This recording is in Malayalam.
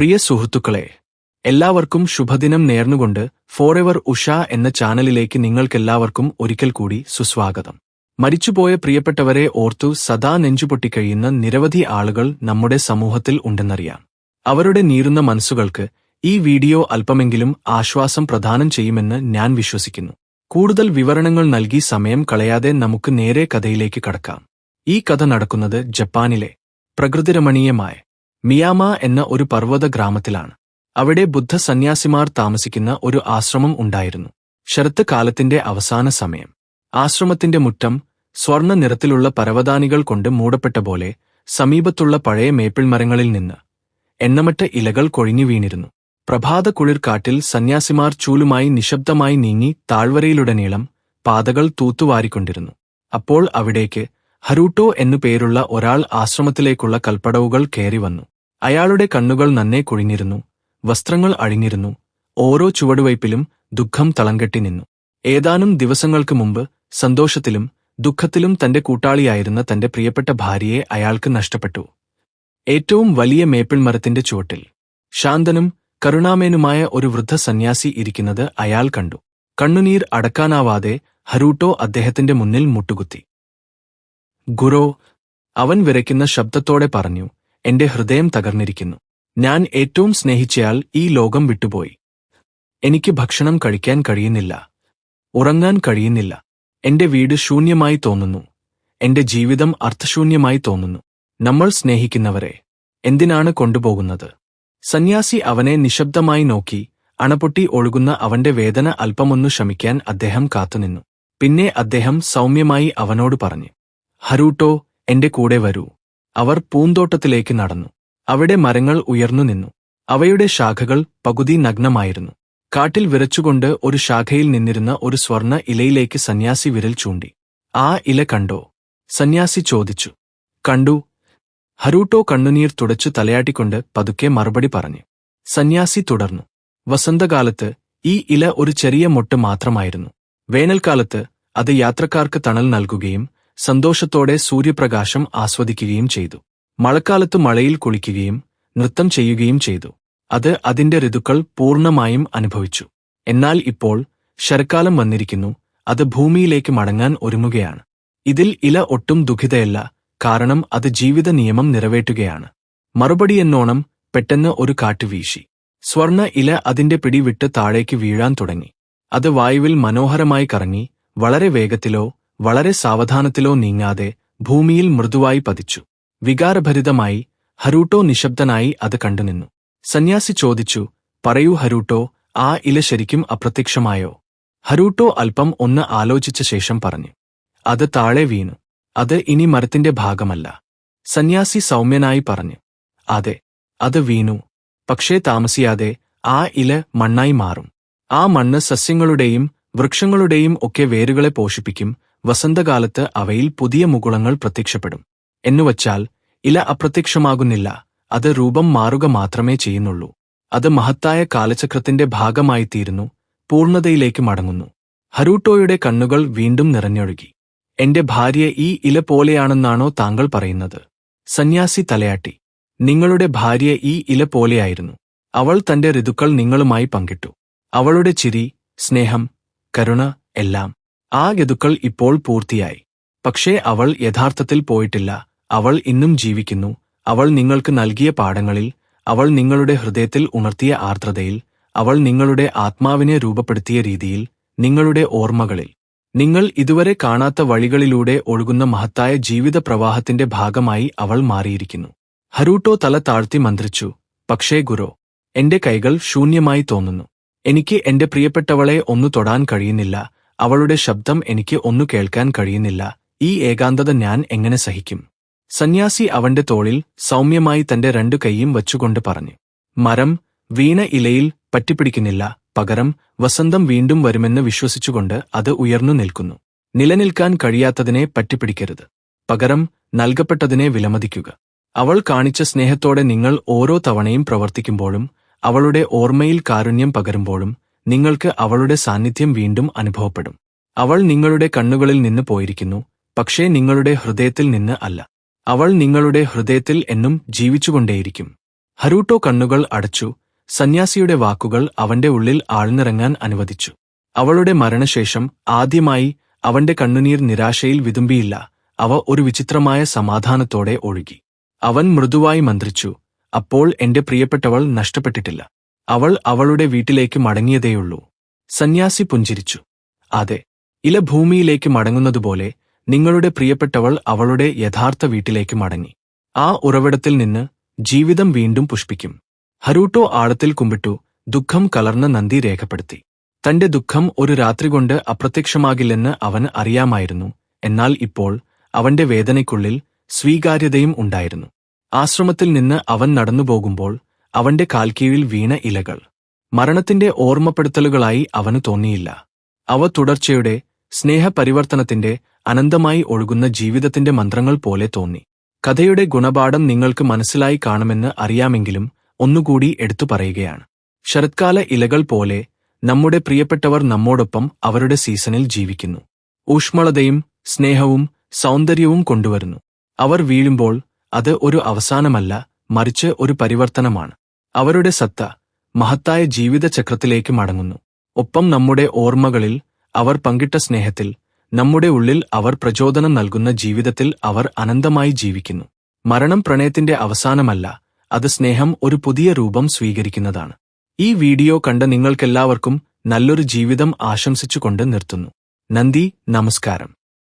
പ്രിയ സുഹൃത്തുക്കളെ എല്ലാവർക്കും ശുഭദിനം നേർന്നുകൊണ്ട് ഫോർ എവർ ഉഷ എന്ന ചാനലിലേക്ക് നിങ്ങൾക്കെല്ലാവർക്കും ഒരിക്കൽ കൂടി സുസ്വാഗതം. മരിച്ചുപോയ പ്രിയപ്പെട്ടവരെ ഓർത്തു സദാ നെഞ്ചുപൊട്ടിക്കഴിയുന്ന നിരവധി ആളുകൾ നമ്മുടെ സമൂഹത്തിൽ ഉണ്ടെന്നറിയാം. അവരുടെ നീറുന്ന മനസ്സുകൾക്ക് ഈ വീഡിയോ അല്പമെങ്കിലും ആശ്വാസം പ്രദാനം ചെയ്യുമെന്ന് ഞാൻ വിശ്വസിക്കുന്നു. കൂടുതൽ വിവരണങ്ങൾ നൽകി സമയം കളയാതെ നമുക്ക് നേരെ കഥയിലേക്ക് കടക്കാം. ഈ കഥ നടക്കുന്നത് ജപ്പാനിലെ പ്രകൃതിരമണീയമായ മിയാമ എന്ന ഒരു പർവത ഗ്രാമത്തിലാണ് അവിടെ ബുദ്ധ സന്യാസിമാർ താമസിക്കുന്ന ഒരു ആശ്രമം ഉണ്ടായിരുന്നു. ശരത്ത് കാലത്തിന്റെ അവസാന സമയം. ആശ്രമത്തിന്റെ മുറ്റം സ്വർണ നിറത്തിലുള്ള പരവതാനികൾ കൊണ്ട് മൂടപ്പെട്ട പോലെ സമീപത്തുള്ള പഴയ മേപ്പിൾ മരങ്ങളിൽ നിന്ന് എണ്ണമറ്റ ഇലകൾ കൊഴിഞ്ഞു വീണിരുന്നു. പ്രഭാത കുളിർക്കാട്ടിൽ സന്യാസിമാർ ചൂലുമായി നിശബ്ദമായി നീങ്ങി താഴ്വരയിലുടനീളം പാതകൾ തൂത്തുവാരിക്കൊണ്ടിരുന്നു. അപ്പോൾ അവിടേക്ക് ഹരൂട്ടോ എന്നു പേരുള്ള ഒരാൾ ആശ്രമത്തിലേക്കുള്ള കൽപ്പടവുകൾ കയറി വന്നു. അയാളുടെ കണ്ണുകൾ നന്നെ കുഴിഞ്ഞിരുന്നു. വസ്ത്രങ്ങൾ അഴിഞ്ഞിരുന്നു. ഓരോ ചുവടുവയ്പിലും ദുഃഖം തളംകെട്ടി നിന്നു. ഏതാനും ദിവസങ്ങൾക്ക് മുമ്പ് സന്തോഷത്തിലും ദുഃഖത്തിലും തന്റെ കൂട്ടാളിയായിരുന്ന തന്റെ പ്രിയപ്പെട്ട ഭാര്യയെ അയാൾക്ക് നഷ്ടപ്പെട്ടു. ഏറ്റവും വലിയ മേപ്പിൾ മരത്തിന്റെ ചുവട്ടിൽ ശാന്തനും കരുണാമേനുമായ ഒരു വൃദ്ധ സന്യാസി ഇരിക്കുന്നത് അയാൾ കണ്ടു. കണ്ണുനീർ അടക്കാനാവാതെ ഹരൂട്ടോ അദ്ദേഹത്തിന്റെ മുന്നിൽ മുട്ടുകുത്തി. ഗുരോ അവൻ വിരയ്ക്കുന്ന ശബ്ദത്തോടെ പറഞ്ഞു എന്റെ ഹൃദയം തകർന്നിരിക്കുന്നു. ഞാൻ ഏറ്റവും സ്നേഹിച്ചയാൾ ഈ ലോകം വിട്ടുപോയി. എനിക്ക് ഭക്ഷണം കഴിക്കാൻ കഴിയുന്നില്ല. ഉറങ്ങാൻ കഴിയുന്നില്ല. എന്റെ വീട് ശൂന്യമായി തോന്നുന്നു. എന്റെ ജീവിതം അർത്ഥശൂന്യമായി തോന്നുന്നു. നമ്മൾ സ്നേഹിക്കുന്നവരെ എന്തിനാണ് കൊണ്ടുപോകുന്നത്? സന്യാസി അവനെ നിശബ്ദമായി നോക്കി അണപൊട്ടി ഒഴുകുന്ന അവന്റെ വേദന അല്പമൊന്നു ശമിക്കാൻ അദ്ദേഹം കാത്തുനിന്നു. പിന്നെ അദ്ദേഹം സൗമ്യമായി അവനോട് പറഞ്ഞു ഹരൂട്ടോ എന്റെ കൂടെ വരൂ. അവർ പൂന്തോട്ടത്തിലേക്ക് നടന്നു. അവിടെ മരങ്ങൾ ഉയർന്നു നിന്നു. അവയുടെ ശാഖകൾ പകുതി നഗ്നമായിരുന്നു. കാട്ടിൽ വിറച്ചുകൊണ്ട് ഒരു ശാഖയിൽ നിന്നിരുന്ന ഒരു സ്വർണ ഇലയിലേക്ക് സന്യാസി വിരൽ ചൂണ്ടി. ആ ഇല കണ്ടോ? സന്യാസി ചോദിച്ചു. കണ്ടു. ഹരൂട്ടോ കണ്ണുനീർ തുടച്ചു തലയാട്ടിക്കൊണ്ട് പതുക്കെ മറുപടി പറഞ്ഞു. സന്യാസി തുടർന്നു. വസന്തകാലത്ത് ഈ ഇല ഒരു ചെറിയ മൊട്ട് മാത്രമായിരുന്നു. വേനൽക്കാലത്ത് അത് യാത്രക്കാർക്ക് തണൽ നൽകുകയും സന്തോഷത്തോടെ സൂര്യപ്രകാശം ആസ്വദിക്കുകയും ചെയ്തു. മഴക്കാലത്ത് മഴയിൽ കുളിക്കുകയും നൃത്തം ചെയ്യുകയും ചെയ്തു. അത് അതിന്റെ ഋതുക്കൾ പൂർണമായും അനുഭവിച്ചു. എന്നാൽ ഇപ്പോൾ ശരക്കാലം വന്നിരിക്കുന്നു അത് ഭൂമിയിലേക്ക് മടങ്ങാൻ ഒരുങ്ങുകയാണ്. ഇതിൽ ഇല ഒട്ടും ദുഃഖിതയല്ല കാരണം അത് ജീവിത നിയമം നിറവേറ്റുകയാണ്. മറുപടിയെന്നോണം പെട്ടെന്ന് ഒരു കാറ്റ് വീശി. സ്വർണ ഇല അതിന്റെ പിടി വിട്ട് താഴേക്ക് വീഴാൻ തുടങ്ങി. അത് വായുവിൽ മനോഹരമായി കറങ്ങി വളരെ വേഗത്തിലോ വളരെ സാവധാനത്തിലോ നീങ്ങാതെ ഭൂമിയിൽ മൃദുവായി പതിച്ചു. വികാരഭരിതമായി ഹരൂട്ടോ നിശബ്ദനായി അത് കണ്ടുനിന്നു. സന്യാസി ചോദിച്ചു പറയൂ ഹരൂട്ടോ ആ ഇല ശരിക്കും അപ്രത്യക്ഷമായോ? ഹരൂട്ടോ അല്പം ഒന്ന് ആലോചിച്ച ശേഷം പറഞ്ഞു അത് താഴെ വീണു. അത് ഇനി മരത്തിന്റെ ഭാഗമല്ല. സന്യാസി സൗമ്യനായി പറഞ്ഞു അതെ അത് വീണു. പക്ഷേ താമസിയാതെ ആ ഇല മണ്ണായി മാറും. ആ മണ്ണ് സസ്യങ്ങളുടെയും വൃക്ഷങ്ങളുടെയും ഒക്കെ വേരുകളെ പോഷിപ്പിക്കും. വസന്തകാലത്ത് അവയിൽ പുതിയ മുകുളങ്ങൾ പ്രത്യക്ഷപ്പെടും. എന്നുവച്ചാൽ ഇല അപ്രത്യക്ഷമാകുന്നില്ല അത് രൂപം മാറുക മാത്രമേ ചെയ്യുന്നുള്ളൂ. അത് മഹത്തായ കാലചക്രത്തിന്റെ ഭാഗമായിത്തീരുന്നു പൂർണതയിലേക്ക് മടങ്ങുന്നു. ഹരൂട്ടോയുടെ കണ്ണുകൾ വീണ്ടും നിറഞ്ഞൊഴുകി. എന്റെ ഭാര്യ ഈ ഇല പോലെയാണെന്നാണോ താങ്കൾ പറയുന്നത്? സന്യാസി തലയാട്ടി. നിങ്ങളുടെ ഭാര്യ ഈ ഇല പോലെയായിരുന്നു. അവൾ തന്റെ ഋതുക്കൾ നിങ്ങളുമായി പങ്കിട്ടു. അവളുടെ ചിരി സ്നേഹം കരുണ എല്ലാം. ആ ഗതുക്കൾ ഇപ്പോൾ പൂർത്തിയായി. പക്ഷേ അവൾ യഥാർത്ഥത്തിൽ പോയിട്ടില്ല. അവൾ ഇന്നും ജീവിക്കുന്നു. അവൾ നിങ്ങൾക്ക് നൽകിയ പാഠങ്ങളിൽ അവൾ നിങ്ങളുടെ ഹൃദയത്തിൽ ഉണർത്തിയ ആർദ്രതയിൽ അവൾ നിങ്ങളുടെ ആത്മാവിനെ രൂപപ്പെടുത്തിയ രീതിയിൽ നിങ്ങളുടെ ഓർമ്മകളിൽ. നിങ്ങൾ ഇതുവരെ കാണാത്ത വഴികളിലൂടെ ഒഴുകുന്ന മഹത്തായ ജീവിത പ്രവാഹത്തിന്റെ ഭാഗമായി അവൾ മാറിയിരിക്കുന്നു. ഹരൂട്ടോ തല താഴ്ത്തി മന്ത്രിച്ചു പക്ഷേ ഗുരോ എന്റെ കൈകൾ ശൂന്യമായി തോന്നുന്നു. എനിക്ക് എന്റെ പ്രിയപ്പെട്ടവളെ ഒന്നു തൊടാൻ കഴിയുന്നില്ല. അവളുടെ ശബ്ദം എനിക്ക് ഒന്നു കേൾക്കാൻ കഴിയുന്നില്ല. ഈ ഏകാന്തത ഞാൻ എങ്ങനെ സഹിക്കും? സന്യാസി അവന്റെ തോളിൽ സൗമ്യമായി തന്റെ രണ്ടു കൈയും വച്ചുകൊണ്ട് പറഞ്ഞു. മരം വീണ ഇലയിൽ പറ്റിപ്പിടിക്കുന്നില്ല. പകരം വസന്തം വീണ്ടും വരുമെന്ന് വിശ്വസിച്ചുകൊണ്ട് അത് ഉയർന്നു നിൽക്കുന്നു. നിലനിൽക്കാൻ കഴിയാത്തതിനെ പറ്റിപ്പിടിക്കരുത്. പകരം നൽകപ്പെട്ടതിനെ വിലമതിക്കുക. അവൾ കാണിച്ച സ്നേഹത്തോടെ നിങ്ങൾ ഓരോ തവണയും പ്രവർത്തിക്കുമ്പോഴും അവളുടെ ഓർമ്മയിൽ കാരുണ്യം പകരുമ്പോഴും നിങ്ങൾക്ക് അവളുടെ സാന്നിധ്യം വീണ്ടും അനുഭവപ്പെടും. അവൾ നിങ്ങളുടെ കണ്ണുകളിൽ നിന്ന് പോയിരിക്കുന്നു പക്ഷേ നിങ്ങളുടെ ഹൃദയത്തിൽ നിന്ന് അല്ല. അവൾ നിങ്ങളുടെ ഹൃദയത്തിൽ എന്നും ജീവിച്ചുകൊണ്ടേയിരിക്കും. ഹരൂട്ടോ കണ്ണുകൾ അടച്ചു സന്യാസിയുടെ വാക്കുകൾ അവന്റെ ഉള്ളിൽ ആഴ്ന്നിറങ്ങാൻ അനുവദിച്ചു. അവളുടെ മരണശേഷം ആദ്യമായി അവന്റെ കണ്ണുനീർ നിരാശയിൽ വിതുമ്പിയില്ല അവ ഒരു വിചിത്രമായ സമാധാനത്തോടെ ഒഴുകി. അവൻ മൃദുവായി മന്ത്രിച്ചു അപ്പോൾ എന്റെ പ്രിയപ്പെട്ടവൾ നഷ്ടപ്പെട്ടിട്ടില്ല. അവൾ അവളുടെ വീട്ടിലേക്ക് മടങ്ങിയതേയുള്ളൂ. സന്യാസി പുഞ്ചിരിച്ചു. അതെ ഇല ഭൂമിയിലേക്ക് മടങ്ങുന്നതുപോലെ നിങ്ങളുടെ പ്രിയപ്പെട്ടവൾ അവളുടെ യഥാർത്ഥ വീട്ടിലേക്ക് മടങ്ങി. ആ ഉറവിടത്തിൽ നിന്ന് ജീവിതം വീണ്ടും പുഷ്പിക്കും. ഹരൂട്ടോ ആഴത്തിൽ കുമ്പിട്ടു ദുഃഖം കലർന്ന നന്ദി രേഖപ്പെടുത്തി. തന്റെ ദുഃഖം ഒരു രാത്രി കൊണ്ട് അപ്രത്യക്ഷമാകില്ലെന്ന് അവന് അറിയാമായിരുന്നു. എന്നാൽ ഇപ്പോൾ അവന്റെ വേദനയ്ക്കുള്ളിൽ സ്വീകാര്യതയും ഉണ്ടായിരുന്നു. ആശ്രമത്തിൽ നിന്ന് അവൻ നടന്നുപോകുമ്പോൾ അവന്റെ കാൽക്കീഴിൽ വീണ ഇലകൾ. മരണത്തിന്റെ ഓർമ്മപ്പെടുത്തലുകളായി അവന് തോന്നിയില്ല. അവ തുടർച്ചയുടെ സ്നേഹപരിവർത്തനത്തിന്റെ അനന്തമായി ഒഴുകുന്ന ജീവിതത്തിന്റെ മന്ത്രങ്ങൾ പോലെ തോന്നി. കഥയുടെ ഗുണപാഠം നിങ്ങൾക്ക് മനസ്സിലായി കാണുമെന്ന് അറിയാമെങ്കിലും ഒന്നുകൂടി എടുത്തു പറയുകയാണ്. ശരത്കാല ഇലകൾ പോലെ നമ്മുടെ പ്രിയപ്പെട്ടവർ നമ്മോടൊപ്പം അവരുടെ സീസണിൽ ജീവിക്കുന്നു. ഊഷ്മളതയും സ്നേഹവും സൗന്ദര്യവും കൊണ്ടുവരുന്നു. അവർ വീഴുമ്പോൾ അത് ഒരു അവസാനമല്ല മറിച്ച് ഒരു പരിവർത്തനമാണ്. അവരുടെ സത്ത മഹത്തായ ജീവിതചക്രത്തിലേക്ക് മടങ്ങുന്നു. ഒപ്പം നമ്മുടെ ഓർമ്മകളിൽ അവർ പങ്കിട്ട സ്നേഹത്തിൽ നമ്മുടെ ഉള്ളിൽ അവർ പ്രചോദനം നൽകുന്ന ജീവിതത്തിൽ അവർ അനന്തമായി ജീവിക്കുന്നു. മരണം പ്രണയത്തിന്റെ അവസാനമല്ല അത് സ്നേഹം ഒരു പുതിയ രൂപം സ്വീകരിക്കുന്നതാണ്. ഈ വീഡിയോ കണ്ട നിങ്ങൾക്കെല്ലാവർക്കും നല്ലൊരു ജീവിതം ആശംസിച്ചുകൊണ്ട് നിർത്തുന്നു. നന്ദി നമസ്കാരം.